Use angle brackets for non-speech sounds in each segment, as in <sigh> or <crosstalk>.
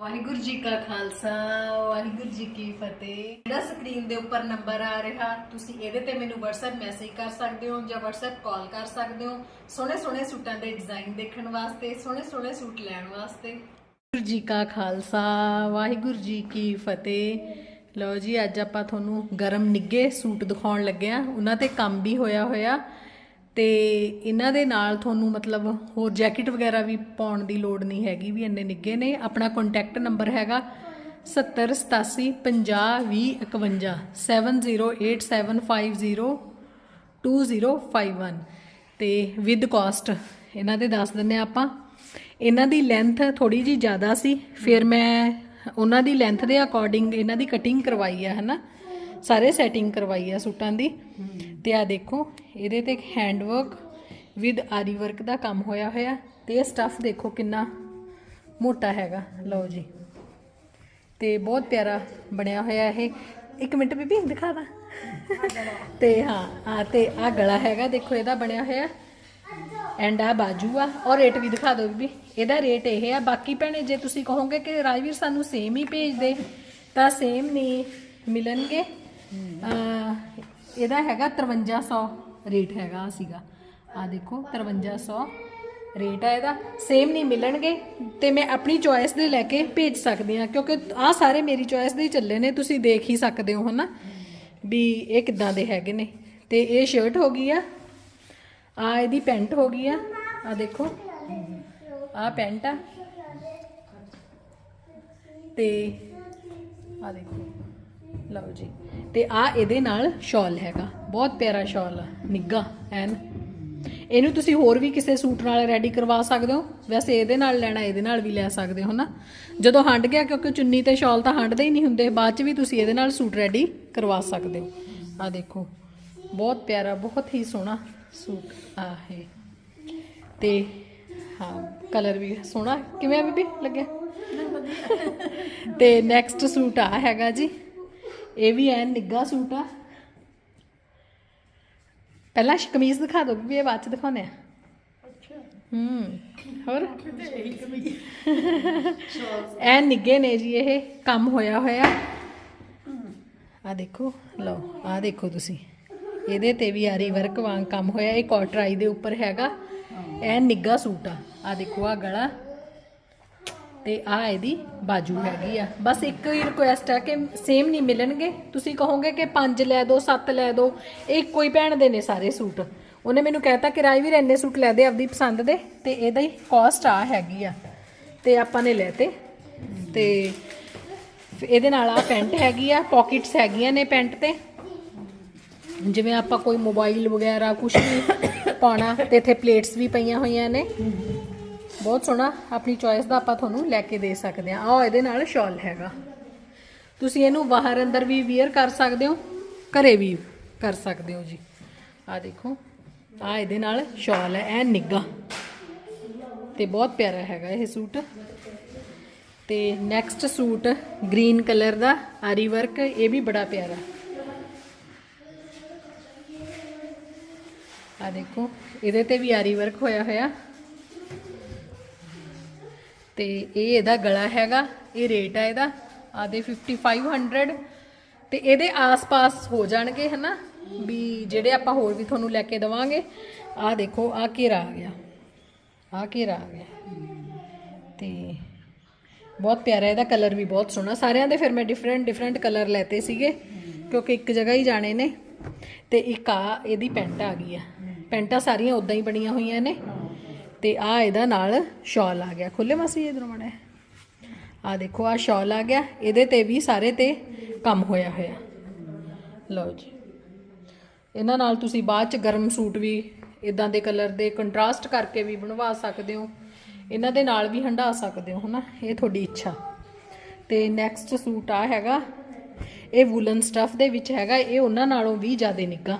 ਵਾਹਿਗੁਰੂ ਜੀ ਕਾ ਖਾਲਸਾ, ਵਾਹਿਗੁਰੂ ਜੀ ਕੀ ਫਤਿਹ। ਜਿਹੜਾ ਸਕਰੀਨ ਦੇ ਉੱਪਰ ਨੰਬਰ ਆ ਰਿਹਾ, ਤੁਸੀਂ ਇਹਦੇ ਤੇ ਮੈਨੂੰ WhatsApp ਮੈਸੇਜ ਕਰ ਸਕਦੇ ਹੋ ਜਾਂ WhatsApp ਕਾਲ ਕਰ ਸਕਦੇ ਹੋ ਸੋਹਣੇ ਸੋਹਣੇ ਸੂਟਾਂ ਦੇ ਡਿਜ਼ਾਈਨ ਦੇਖਣ ਵਾਸਤੇ ਸੋਹਣੇ ਸੋਹਣੇ ਸੂਟ ਲੈਣ ਵਾਸਤੇ। ਵਾਹਿਗੁਰੂ ਜੀ ਕਾ ਖਾਲਸਾ, ਵਾਹਿਗੁਰੂ ਜੀ ਕੀ ਫਤਿਹ। ਲਓ ਜੀ, ਅੱਜ ਆਪਾਂ ਤੁਹਾਨੂੰ ਗਰਮ ਨਿੱਗੇ ਸੂਟ ਦਿਖਾਉਣ ਲੱਗੇ ਆ ਉਹਨਾਂ ਤੇ ਕੰਮ ਵੀ ਹੋਇਆ ਹੋਇਆ ਤੇ ਇਹਨਾਂ ਦੇ ਨਾਲ ਤੁਹਾਨੂੰ ਮਤਲਬ ਹੋਰ ਜੈਕਟ ਵਗੈਰਾ ਵੀ ਪਾਉਣ ਦੀ ਲੋੜ ਨਹੀਂ ਹੈਗੀ ਵੀ ਇੰਨੇ ਨਿੱਗੇ ਨੇ। ਆਪਣਾ ਕੰਟੈਕਟ ਨੰਬਰ ਹੈਗਾ 7087502051 7087502051 ਤੇ ਵਿਦ ਕਾਸਟ ਇਹਨਾਂ ਦੇ ਦੱਸ ਦਿੰਨੇ ਆ ਆਪਾਂ। ਇਹਨਾਂ ਦੀ ਲੈਂਥ ਥੋੜੀ ਜੀ ਜ਼ਿਆਦਾ ਸੀ, ਫਿਰ ਮੈਂ ਉਹਨਾਂ ਦੀ ਲੈਂਥ ਦੇ ਅਕੋਰਡਿੰਗ ਇਹਨਾਂ ਦੀ ਕਟਿੰਗ ਕਰਵਾਈ ਆ, ਹਨਾ। ਸਾਰੇ ਸੈਟਿੰਗ ਕਰਵਾਈ ਆ ਸੂਟਾਂ ਦੀ। ਤੇ ਆ ਦੇਖੋ ਇਹਦੇ ਤੇ ਹੈਂਡ ਵਰਕ ਵਿਦ ਆਰੀ ਵਰਕ ਦਾ ਕੰਮ ਹੋਇਆ ਹੋਇਆ। ਤੇ ਇਹ ਸਟੱਫ ਦੇਖੋ ਕਿੰਨਾ ਮੋਟਾ ਹੈਗਾ। ਲਓ ਜੀ। ਤੇ ਬਹੁਤ ਪਿਆਰਾ ਬਣਿਆ ਹੋਇਆ ਇਹ। ਇੱਕ ਮਿੰਟ ਬੀਬੀ ਦਿਖਾ ਦਾਂ। ਤੇ ਹਾਂ ਆ ਤੇ ਆ ਗਲਾ ਹੈਗਾ। ਦੇਖੋ ਇਹਦਾ ਬਣਿਆ ਹੋਇਆ। ਐਂਡ ਆ ਬਾਜੂ ਆ। ਔਰ ਰੇਟ ਵੀ ਦਿਖਾ ਦਿਓ ਬੀਬੀ। ਇਹਦਾ ਰੇਟ ਇਹ ਆ। ਬਾਕੀ ਭੈਣੇ ਜੇ ਤੁਸੀਂ ਕਹੋਗੇ ਕਿ ਰਾਜਵੀਰ ਸਾਨੂੰ ਸੇਮ ਹੀ ਭੇਜ ਦੇ ਤਾਂ ਸੇਮ ਨਹੀਂ ਮਿਲਣਗੇ। ਇਹਦਾ ਹੈਗਾ 5300 ਰੇਟ ਹੈਗਾ ਸੀਗਾ। ਆ ਦੇਖੋ 5300 ਰੇਟ ਆ ਇਹਦਾ। ਸੇਮ ਨਹੀਂ ਮਿਲਣਗੇ ਤੇ ਮੈਂ ਆਪਣੀ ਚੋਇਸ ਦੇ ਲੈ ਕੇ ਭੇਜ ਸਕਦੀ ਆ ਕਿਉਂਕਿ ਆ ਸਾਰੇ ਮੇਰੀ ਚੋਇਸ ਦੇ ਹੀ ਚੱਲੇ ਨੇ, ਤੁਸੀਂ ਦੇਖ ਹੀ ਸਕਦੇ ਹੋ ਹਨਾ ਵੀ ਇਹ ਕਿੱਦਾਂ ਦੇ ਹੈਗੇ ਨੇ। ਤੇ ਇਹ ਸ਼ਰਟ ਹੋ ਗਈ ਆ ਆ ਇਹਦੀ ਪੈਂਟ ਹੋ ਗਈ ਆ ਆ ਦੇਖੋ ਆ ਪੈਂਟ ਆ। ਤੇ ਆ ਦੇਖੋ। ਲਓ ਜੀ। ਤੇ ਆ ਇਹਦੇ ਨਾਲ ਸ਼ਾਲ ਹੈਗਾ। ਬਹੁਤ ਪਿਆਰਾ ਸ਼ਾਲ ਆ ਨਿੱਗਾ ਐਨ। ਇਹਨੂੰ ਤੁਸੀਂ ਹੋਰ ਵੀ ਕਿਸੇ ਸੂਟ ਨਾਲ ਰੈਡੀ ਕਰਵਾ ਸਕਦੇ ਹੋ। ਵੈਸੇ ਇਹਦੇ ਨਾਲ ਲੈਣਾ ਇਹਦੇ ਨਾਲ ਵੀ ਲੈ ਸਕਦੇ ਹੋ ਨਾ। ਜਦੋਂ ਹੰਡ ਗਿਆ ਕਿਉਂਕਿ ਚੁੰਨੀ ਤੇ ਸ਼ਾਲ ਤਾਂ ਹੰਡਦੇ ਹੀ ਨਹੀਂ ਹੁੰਦੇ ਬਾਅਦ ਚ ਵੀ ਤੁਸੀਂ ਇਹਦੇ ਨਾਲ ਸੂਟ ਰੈਡੀ ਕਰਵਾ ਸਕਦੇ ਹੋ। ਆ ਦੇਖੋ ਬਹੁਤ ਪਿਆਰਾ ਬਹੁਤ ਹੀ ਸੋਹਣਾ ਸੂਟ ਆ ਹੈ ਤੇ ਹਾਂ ਕਲਰ ਵੀ ਸੋਹਣਾ। ਕਿਵੇਂ ਆ ਬੀਬੀ? ਲੱਗਿਆ? ਤੇ ਨੈਕਸਟ ਸੂਟ ਆ ਹੈਗਾ ਜੀ। ਇਹ ਵੀ ਐਨ ਨਿੱਗਾ ਸੂਟ ਆ। ਪਹਿਲਾਂ ਸ਼- ਕਮੀਜ਼ ਦਿਖਾ ਦਿਓ ਵੀ ਇਹ ਬਾਅਦ ਚ ਦਿਖਾਉਂਦੇ ਆ। ਹੂੰ ਹੋਰ? <laughs> ਐਨ ਨਿੱਗੇ ਨੇ ਜੀ ਇਹ ਕੰਮ ਹੋਇਆ ਹੋਇਆ। ਆ ਦੇਖੋ ਲਓ ਆ ਦੇਖੋ ਤੁਸੀਂ। ਇਹਦੇ ਤੇ ਵੀ ਆਰੀ ਵਰਕ ਵਾਂਗ ਕੰਮ ਹੋਇਆ ਇਹ ਕੋਟਰਾਈ ਦੇ ਉੱਪਰ ਹੈਗਾ। ਐਨ ਨਿੱਗਾ ਸੂਟ ਆ। ਆ ਦੇਖੋ ਆ ਗਲਾ। ਤੇ ਆ ਇਹਦੀ ਬਾਜੂ ਹੈਗੀ ਆ। ਬਸ ਇੱਕ ਹੀ ਰਿਕੁਐਸਟ ਆ ਕਿ ਸੇਮ ਨਹੀਂ ਮਿਲਣਗੇ। ਤੁਸੀਂ ਕਹੋਗੇ ਕਿ 5 ਲੈ ਦਿਓ 7 ਲੈ ਦਿਓ ਇਹ ਇੱਕੋ ਹੀ ਭੈਣ ਦੇ ਨੇ ਸਾਰੇ ਸੂਟ। ਉਹਨੇ ਮੈਨੂੰ ਕਹਿਤਾ, ਕਿਰਾਏ ਰਾਜਵੀਰ ਇੰਨੇ ਸੂਟ ਲੈ ਦੇ ਆਪਦੀ ਪਸੰਦ ਦੇ, ਤੇ ਇਹਦਾ ਹੀ ਕਾਸਟ ਆ ਹੈਗੀ ਆ। ਤੇ ਆਪਾਂ ਨੇ ਲੈ ਤੇ ਤੇ ਫਿਰ ਇਹਦੇ ਨਾਲ ਆ ਪੈਂਟ ਹੈਗੀ ਆ ਪਾਕਟਸ ਹੈਗੀਆਂ ਨੇ ਪੈਂਟ ਤੇ। ਜਿਵੇਂ ਆਪਾਂ ਕੋਈ ਮੋਬਾਈਲ ਵਗੈਰਾ ਕੁਝ ਵੀ ਪਾਉਣਾ, ਤੇ ਇੱਥੇ ਪਲੇਟਸ ਵੀ ਪਈਆਂ ਹੋਈਆਂ ਨੇ। ਬਹੁਤ ਸੋਹਣਾ ਆਪਣੀ ਚੋਇਸ ਦਾ ਆਪਾਂ ਤੁਹਾਨੂੰ ਲੈ ਕੇ ਦੇ ਸਕਦੇ ਆ ਆਹ ਇਹਦੇ ਨਾਲ ਸ਼ਾਲ ਹੈਗਾ। ਤੁਸੀਂ ਇਹਨੂੰ ਬਾਹਰ ਅੰਦਰ ਵੀ ਵੇਅਰ ਕਰ ਸਕਦੇ ਹੋ, ਘਰੇ ਵੀ ਕਰ ਸਕਦੇ ਹੋ ਜੀ। ਆ ਦੇਖੋ ਆ ਇਹਦੇ ਨਾਲ ਸ਼ਾਲ ਹੈ ਐ ਨਿੱਗਾ ਤੇ ਬਹੁਤ ਪਿਆਰਾ ਹੈਗਾ ਇਹ ਸੂਟ। ਤੇ ਨੈਕਸਟ ਸੂਟ ਗ੍ਰੀਨ ਕਲਰ ਦਾ ਆਰੀ ਵਰਕ ਇਹ ਵੀ ਬੜਾ ਪਿਆਰਾ। ਆ ਦੇਖੋ, ਇਹਦੇ ਤੇ ਵੀ ਆਰੀ ਵਰਕ ਹੋਇਆ ਹੋਇਆ। ਤੇ ਇਹ ਇਹਦਾ ਗਲਾ ਹੈਗਾ ਇਹ ਰੇਟ ਹੈ ਇਹਦਾ ਆਦੇ 5500 ਤੇ ਇਹਦੇ ਆਸ-ਪਾਸ ਹੋ ਜਾਣਗੇ ਹਨਾ ਵੀ ਜਿਹੜੇ ਆਪਾਂ ਹੋਰ ਵੀ ਤੁਹਾਨੂੰ ਲੈ ਕੇ ਦਵਾਂਗੇ ਆਹ ਦੇਖੋ ਆਹ ਘੇਰਾ ਆ ਗਿਆ ਆਹ ਘੇਰਾ ਆ ਗਿਆ। ਤੇ ਬਹੁਤ ਪਿਆਰਾ ਇਹਦਾ ਕਲਰ ਵੀ ਬਹੁਤ ਸੋਹਣਾ। ਸਾਰਿਆਂ ਦੇ ਫਿਰ ਮੈਂ ਡਿਫਰੈਂਟ ਡਿਫਰੈਂਟ ਕਲਰ ਲੈਤੇ ਸੀਗੇ ਕਿਉਂਕਿ ਇੱਕ ਜਗ੍ਹਾ ਹੀ ਜਾਣੇ ਨੇ। ਤੇ ਇੱਕ ਆ ਇਹਦੀ ਪੈਂਟ ਆ ਗਈ ਆ। ਪੈਂਟਾਂ ਸਾਰੀਆਂ ਉਦਾਂ ਹੀ ਬਣੀਆਂ ਹੋਈਆਂ ਨੇ। ਤੇ ਆ ਇਹਦਾ ਨਾਲ ਸ਼ਾਲ ਆ ਗਿਆ। ਖੁੱਲੇ ਮਾਸੀ ਇਧਰੋਂ ਮੜਾ ਆ ਦੇਖੋ, ਆ ਸ਼ਾਲ ਆ ਗਿਆ। ਇਹਦੇ ਤੇ ਵੀ ਸਾਰੇ ਤੇ ਕੰਮ ਹੋਇਆ ਹੋਇਆ। ਲਓ ਜੀ। ਇਹਨਾਂ ਨਾਲ ਤੁਸੀਂ ਬਾਅਦ ਚ ਗਰਮ ਸੂਟ ਵੀ ਇਦਾਂ ਦੇ ਕਲਰ ਦੇ ਕੰਟਰਾਸਟ ਕਰਕੇ ਵੀ ਬਣਵਾ ਸਕਦੇ ਹੋ। ਇਹਨਾਂ ਦੇ ਨਾਲ ਵੀ ਹੰਡਾ ਸਕਦੇ ਹੋ, ਹਨਾ? ਇਹ ਤੁਹਾਡੀ ਇੱਛਾ। ਤੇ ਨੈਕਸਟ ਸੂਟ ਆ ਹੈਗਾ। ਇਹ ਵੂਲਨ ਸਟਫ ਦੇ ਵਿੱਚ ਹੈਗਾ। ਇਹ ਉਹਨਾਂ ਨਾਲੋਂ ਵੀ ਜ਼ਿਆਦਾ ਨਿੱਗਾ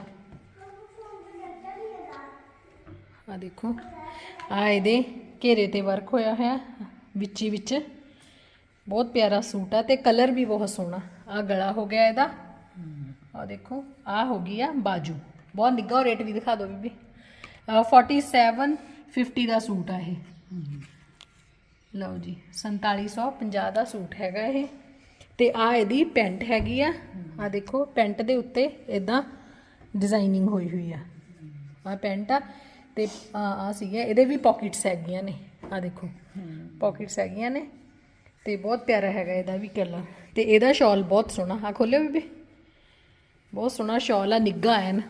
ਆ ਦੇਖੋ। ਆ ਇਹਦੇ ਘੇਰੇ ਤੇ ਵਰਕ ਹੋਇਆ ਹੋਇਆ ਵਿੱਚ ਵਿੱਚ। ਬਹੁਤ ਪਿਆਰਾ ਸੂਟ ਆ ਤੇ ਕਲਰ ਵੀ ਬਹੁਤ ਸੋਹਣਾ। ਆ ਗਲਾ ਹੋ ਗਿਆ ਇਹਦਾ। ਆ ਦੇਖੋ ਆ ਹੋ ਗਈ ਆ ਬਾਜੂ। ਬਹੁਤ ਨਿੱਘਾ ਰੇਟ ਵੀ ਦਿਖਾ ਦਿਓ ਬੀਬੀ। ਅਹ 4750 ਦਾ ਸੂਟ ਆ ਇਹ। ਲਓ ਜੀ 4750 ਦਾ ਸੂਟ ਹੈਗਾ ਇਹ। ਤੇ ਆ ਇਹਦੀ ਪੈਂਟ ਹੈਗੀ ਆ। ਆ ਦੇਖੋ, ਪੈਂਟ ਦੇ ਉੱਤੇ ਇਦਾਂ ਡਿਜ਼ਾਈਨਿੰਗ ਹੋਈ ਹੋਈ ਆ। ਆ ਪੈਂਟ ਆ। ਤੇ ਆ ਆ ਸੀਗਾ ਇਹਦੇ ਵੀ ਪਾਕਟਸ ਹੈਗੀਆਂ ਨੇ, ਆ ਦੇਖੋ। ਪਾਕਟਸ ਹੈਗੀਆਂ ਨੇ ਤੇ ਬਹੁਤ ਪਿਆਰਾ ਹੈਗਾ ਇਹਦਾ ਵੀ ਕਲਰ ਤੇ ਇਹਦਾ ਸ਼ਾਲ ਬਹੁਤ ਸੋਹਣਾ ਆ ਖੋਲਿਓ ਬੀਬੀ। ਬਹੁਤ ਸੋਹਣਾ ਸ਼ਾਲ ਆ ਨਿੱਗਾ ਐਨ।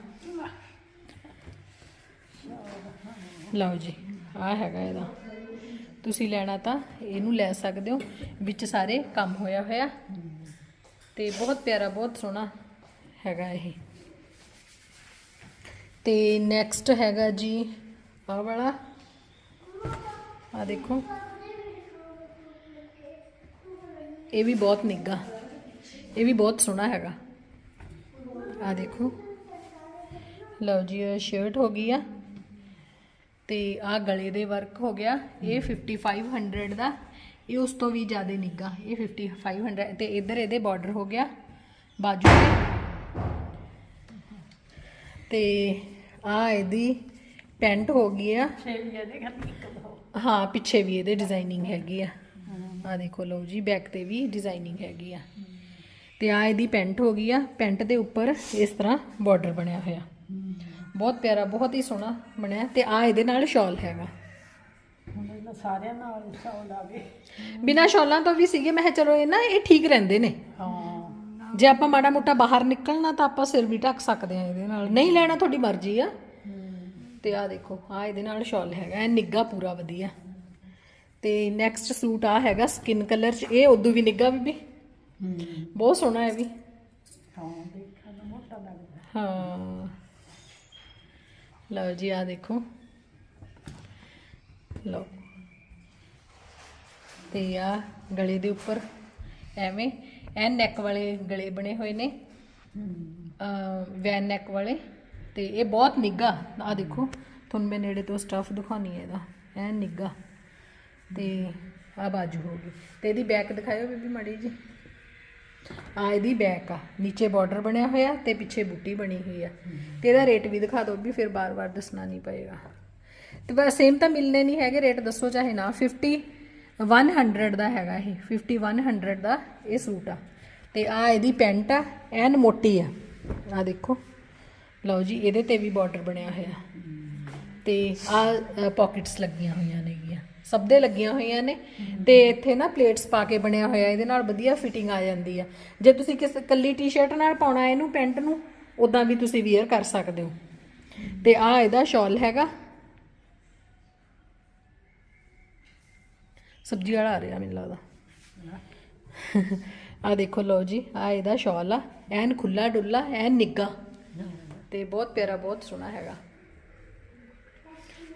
ਲਓ ਜੀ ਆ ਹੈਗਾ ਇਹਦਾ। ਤੁਸੀਂ ਲੈਣਾ ਤਾਂ ਇਹਨੂੰ ਲੈ ਸਕਦੇ ਹੋ, ਵਿੱਚ ਸਾਰੇ ਕੰਮ ਹੋਇਆ ਹੋਇਆ। ਤੇ ਬਹੁਤ ਪਿਆਰਾ, ਬਹੁਤ ਸੋਹਣਾ ਹੈਗਾ ਇਹ। ਤੇ ਨੈਕਸਟ ਹੈਗਾ ਜੀ ਆਹ ਵਾਲਾ। ਆ ਦੇਖੋ। ਇਹ ਵੀ ਬਹੁਤ ਨਿੱਗਾ ਇਹ ਵੀ ਬਹੁਤ ਸੋਹਣਾ ਹੈਗਾ। ਆ ਦੇਖੋ। ਲਓ ਜੀ, ਇਹ ਸ਼ਰਟ ਹੋ ਗਈ ਆ। ਤੇ ਆ ਗਲੇ ਦੇ ਵਰਕ ਹੋ ਗਿਆ। ਇਹ 5500 ਦਾ। ਇਹ ਉਸ ਤੋਂ ਵੀ ਜ਼ਿਆਦਾ ਨਿੱਗਾ ਇਹ 5500 ਤੇ ਇਧਰ ਇਹਦੇ ਬਾਰਡਰ ਹੋ ਗਿਆ। ਬਾਜੂ ਤੇ। ਤੇ ਆ ਇਹਦੀ ਪੈਂਟ ਹੋ ਗਈ ਆ। ਹਾਂ ਪਿੱਛੇ ਵੀ ਇਹਦੇ ਡਿਜ਼ਾਈਨਿੰਗ ਹੈਗੀ ਆ। ਆ ਦੇਖੋ ਲਓ ਜੀ ਬੈਕ ਤੇ ਵੀ ਡਿਜ਼ਾਈਨਿੰਗ ਹੈਗੀ ਆ। ਤੇ ਆ ਇਹਦੀ ਪੈਂਟ ਹੋ ਗਈ ਆ। ਪੈਂਟ ਦੇ ਉੱਪਰ ਇਸ ਤਰ੍ਹਾਂ ਬਾਰਡਰ ਬਣਿਆ ਹੋਇਆ। ਬਹੁਤ ਪਿਆਰਾ ਬਹੁਤ ਹੀ ਸੋਹਣਾ ਬਣਿਆ। ਤੇ ਆ ਇਹਦੇ ਨਾਲ ਸ਼ਾਲ ਹੈਗਾ। ਸਾਰਿਆਂ ਨਾਲ ਸ਼ੌਲ ਆਵੇ ਬਿਨਾ ਸ਼ਾਲਾਂ ਤੋਂ ਵੀ ਸੀਗੇ। ਮੈਂ ਕਿਹਾ ਚਲੋ ਇਹ ਨਾ ਇਹ ਠੀਕ ਰਹਿੰਦੇ ਨੇ। ਹਾਂ। ਜੇ ਆਪਾਂ ਮਾੜਾ ਮੋਟਾ ਬਾਹਰ ਨਿਕਲਣਾ ਤਾਂ ਆਪਾਂ ਸਿਰ ਵੀ ਢੱਕ ਸਕਦੇ ਆ ਇਹਦੇ ਨਾਲ। ਨਹੀਂ ਲੈਣਾ ਤੁਹਾਡੀ ਮਰਜ਼ੀ ਆ। ਤੇ ਆ ਦੇਖੋ ਆ ਇਹਦੇ ਨਾਲ ਸ਼ਾਲ ਹੈਗਾ, ਇਹ ਨਿੱਗਾ ਪੂਰਾ ਵਧੀਆ। ਤੇ ਨੈਕਸਟ ਸੂਟ ਆ ਹੈਗਾ ਸਕਿਨ ਕਲਰ ਚ, ਇਹ ਉਦੋਂ ਵੀ ਨਿੱਗਾ ਬੀਬੀ। ਬਹੁਤ ਸੋਹਣਾ ਹੈ ਵੀ। ਹਾਂ। ਹਾਂ ਲਓ ਜੀ ਆ ਦੇਖੋ। ਲਓ। ਤੇ ਆ ਗਲੇ ਦੇ ਉੱਪਰ ਐਵੇਂ ਐ ਨੈਕ ਵਾਲੇ ਗਲੇ ਬਣੇ ਹੋਏ ਨੇ। ਵੈਨ ਨੈਕ ਵਾਲੇ। ਤੇ ਇਹ ਬਹੁਤ ਨਿੱਗਾ ਆ ਦੇਖੋ, ਤੁਹਾਨੂੰ ਮੈਂ ਨੇੜੇ ਤੋਂ ਸਟਫ ਦਿਖਾਉਣੀ ਹੈ ਇਹਦਾ। ਐ ਨਿੱਗਾ ਤੇ ਆ ਬਾਜੂ ਹੋ ਗਈ। ਤੇ ਇਹਦੀ ਬੈਕ ਦਿਖਾਇਓ ਬੀਬੀ ਮੜੀ ਜੀ ਆ ਇਹਦੀ ਬੈਕ ਆ। ਨੀਚੇ ਬਾਰਡਰ ਬਣਿਆ ਹੋਇਆ ਤੇ ਪਿੱਛੇ ਬੁੱਟੀ ਬਣੀ ਹੋਈ ਆ। ਤੇ ਇਹਦਾ ਰੇਟ ਵੀ ਦਿਖਾ ਦਿਓ ਵੀ ਫਿਰ ਬਾਰ-ਬਾਰ ਦੱਸਣਾ ਨਹੀਂ ਪਏਗਾ। ਤੇ ਬਸ ਸੇਮ ਤਾਂ ਮਿਲਨੇ ਨਹੀਂ ਹੈਗੇ। ਰੇਟ ਦੱਸੋ ਚਾਹੇ ਨਾ। 50 100 ਦਾ ਹੈਗਾ ਇਹ 50 100 ਦਾ ਇਹ ਸੂਟ ਆ। ਤੇ ਆ ਇਹਦੀ ਪੈਂਟ ਆ, ਐਨ ਮੋਟੀ ਆ। ਆ ਦੇਖੋ। ਲਓ ਜੀ, ਇਹਦੇ ਤੇ ਵੀ ਬਾਰਡਰ ਬਣਿਆ ਹੋਇਆ। ਤੇ ਆ ਪਾਕਟਸ ਲੱਗੀਆਂ ਹੋਈਆਂ ਨੇਗੀਆਂ ਸਭ ਦੇ ਲੱਗੀਆਂ ਹੋਈਆਂ ਨੇ। ਤੇ ਇੱਥੇ ਨਾ ਪਲੇਟਸ ਪਾ ਕੇ ਬਣਿਆ ਹੋਇਆ, ਇਹਦੇ ਨਾਲ ਵਧੀਆ ਫਿਟਿੰਗ ਆ ਜਾਂਦੀ ਆ। ਜੇ ਤੁਸੀਂ ਕਿਸ, ਕੱਲੀ ਟੀ-ਸ਼ਰਟ ਨਾਲ ਪਾਉਣਾ ਇਹਨੂੰ, ਪੈਂਟ ਨੂੰ ਉਦਾਂ ਵੀ ਤੁਸੀਂ ਵੇਅਰ ਕਰ ਸਕਦੇ ਹੋ। ਤੇ ਆ ਇਹਦਾ ਸ਼ਾਲ ਹੈਗਾ। ਸਬਜ਼ੀ ਵਾਲਾ ਆ ਰਿਹਾ ਮੈਨੂੰ ਲੱਗਦਾ। ਆ ਦੇਖੋ ਲਓ ਜੀ ਆ ਇਹਦਾ ਸ਼ਾਲ ਆ, ਐਨ ਖੁੱਲਾ ਡੁੱਲਾ ਐਨ ਨਿੱਗਾ ਤੇ ਬਹੁਤ ਪਿਆਰਾ, ਬਹੁਤ ਸੋਹਣਾ ਹੈਗਾ।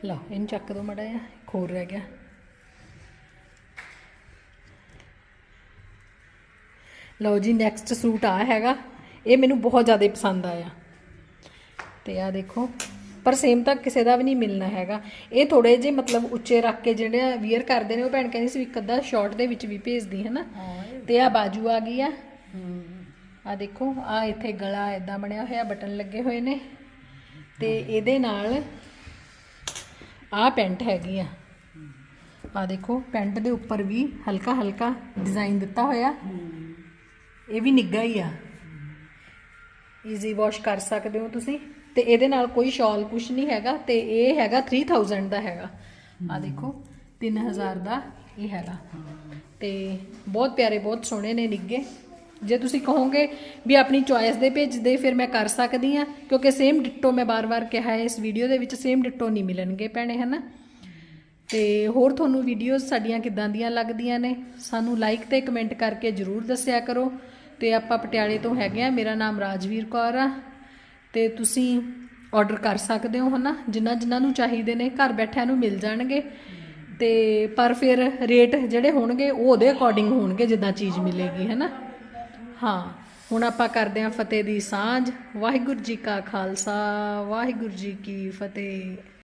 ਲਓ, ਇਹਨੂੰ ਚੱਕ ਦੋ ਮੜਾ ਆ ਖੋਰ ਰਹਿ ਗਿਆ। ਲਓ ਜੀ ਨੈਕਸਟ ਸੂਟ ਆ ਹੈਗਾ। ਇਹ ਮੈਨੂੰ ਬਹੁਤ ਜ਼ਿਆਦਾ ਪਸੰਦ ਆਇਆ। ਤੇ ਆ ਦੇਖੋ ਪਰ ਸੇਮ ਤਾਂ ਕਿਸੇ ਦਾ ਵੀ ਨਹੀਂ ਮਿਲਣਾ ਹੈਗਾ। ਇਹ ਥੋੜੇ ਜੇ ਮਤਲਬ ਉੱਚੇ ਰੱਖ ਕੇ ਜਿਹੜੇ ਵੀਅਰ ਕਰਦੇ ਨੇ ਉਹ ਭੈਣ ਕਹਿੰਦੀ ਸੀ ਵੀ ਇੱਕ ਅੱਧਾ ਸ਼ਾਰਟ ਦੇ ਵਿੱਚ ਵੀ ਭੇਜਦੀ ਹੈ ਨਾ ਤੇ ਆ ਬਾਜੂ ਆ ਗਈ ਆ। ਆ ਦੇਖੋ ਆ ਇੱਥੇ ਗਲਾ ਇਦਾਂ ਬਣਿਆ ਹੋਇਆ ਬਟਨ ਲੱਗੇ ਹੋਏ ਨੇ। ਤੇ ਇਹਦੇ ਨਾਲ ਆ ਪੈਂਟ ਹੈਗੀ ਆ। ਆ ਦੇਖੋ ਪੈਂਟ ਦੇ ਉੱਪਰ ਵੀ ਹਲਕਾ ਹਲਕਾ ਡਿਜ਼ਾਈਨ ਦਿੱਤਾ ਹੋਇਆ। ਇਹ ਵੀ ਨਿੱਗਾ ਹੀ ਆ। ਈਜ਼ੀ ਵਾਸ਼ ਕਰ ਸਕਦੇ ਹੋ ਤੁਸੀਂ। ਤੇ ਇਹਦੇ ਨਾਲ ਕੋਈ ਸ਼ਾਲ ਕੁਛ ਨਹੀਂ ਹੈਗਾ ਤੇ ਇਹ ਹੈਗਾ 3000 ਦਾ ਹੈਗਾ। ਆ ਦੇਖੋ 3000 ਦਾ ਇਹ ਹੈਗਾ। ਤੇ ਬਹੁਤ ਪਿਆਰੇ, ਬਹੁਤ ਸੋਹਣੇ ਨੇ ਨਿੱਗੇ ਜੇ ਤੁਸੀਂ ਕਹੋਗੇ ਵੀ ਆਪਣੀ ਚੁਆਇਸ ਦੇ ਭੇਜ ਦੇ, ਫਿਰ ਮੈਂ ਕਰ ਸਕਦੀ ਆ ਕਿਉਂਕਿ ਸੇਮ ਡਿੱਟੋ ਮੈਂ ਬਾਰ-ਬਾਰ ਕਿਹਾ ਹੈ, ਇਸ ਵੀਡੀਓ ਦੇ ਵਿੱਚ ਸੇਮ ਡਿੱਟੋ ਨਹੀਂ ਮਿਲਣਗੇ ਭੈਣੇ, ਹਨਾ? ਤੇ ਹੋਰ ਤੁਹਾਨੂੰ ਵੀਡੀਓਜ਼ ਸਾਡੀਆਂ ਕਿੱਦਾਂ ਦੀਆਂ ਲੱਗਦੀਆਂ ਨੇ, ਸਾਨੂੰ ਲਾਈਕ ਤੇ ਕਮੈਂਟ ਕਰਕੇ ਜਰੂਰ ਦੱਸਿਆ ਕਰੋ। ਤੇ ਆਪਾਂ ਪਟਿਆਲੇ ਤੋਂ ਹੈਗੇ ਆ ਮੇਰਾ ਨਾਮ ਰਾਜਵੀਰ ਕੌਰ ਆ। ਤੇ ਤੁਸੀਂ ਆਰਡਰ ਕਰ ਸਕਦੇ ਹੋ ਹਨਾ? ਜਿਨ੍ਹਾਂ ਜਿਨ੍ਹਾਂ ਨੂੰ ਚਾਹੀਦੇ ਨੇ, ਘਰ ਬੈਠਿਆਂ ਨੂੰ ਮਿਲ ਜਾਣਗੇ। ਤੇ ਪਰ ਫਿਰ ਰੇਟ ਜਿਹੜੇ ਹੋਣਗੇ, ਉਹ ਉਹਦੇ ਅਕੋਰਡਿੰਗ ਹੋਣਗੇ ਜਿੱਦਾਂ ਚੀਜ਼ ਮਿਲੇਗੀ, ਹਨਾ? ਹਾਂ, ਹੁਣ ਆਪਾਂ ਕਰਦੇ ਹਾਂ ਫਤਿਹ ਦੀ ਸਾਂਝ। ਵਾਹਿਗੁਰੂ ਜੀ ਕਾ ਖਾਲਸਾ, ਵਾਹਿਗੁਰੂ ਜੀ ਕੀ ਫਤਿਹ।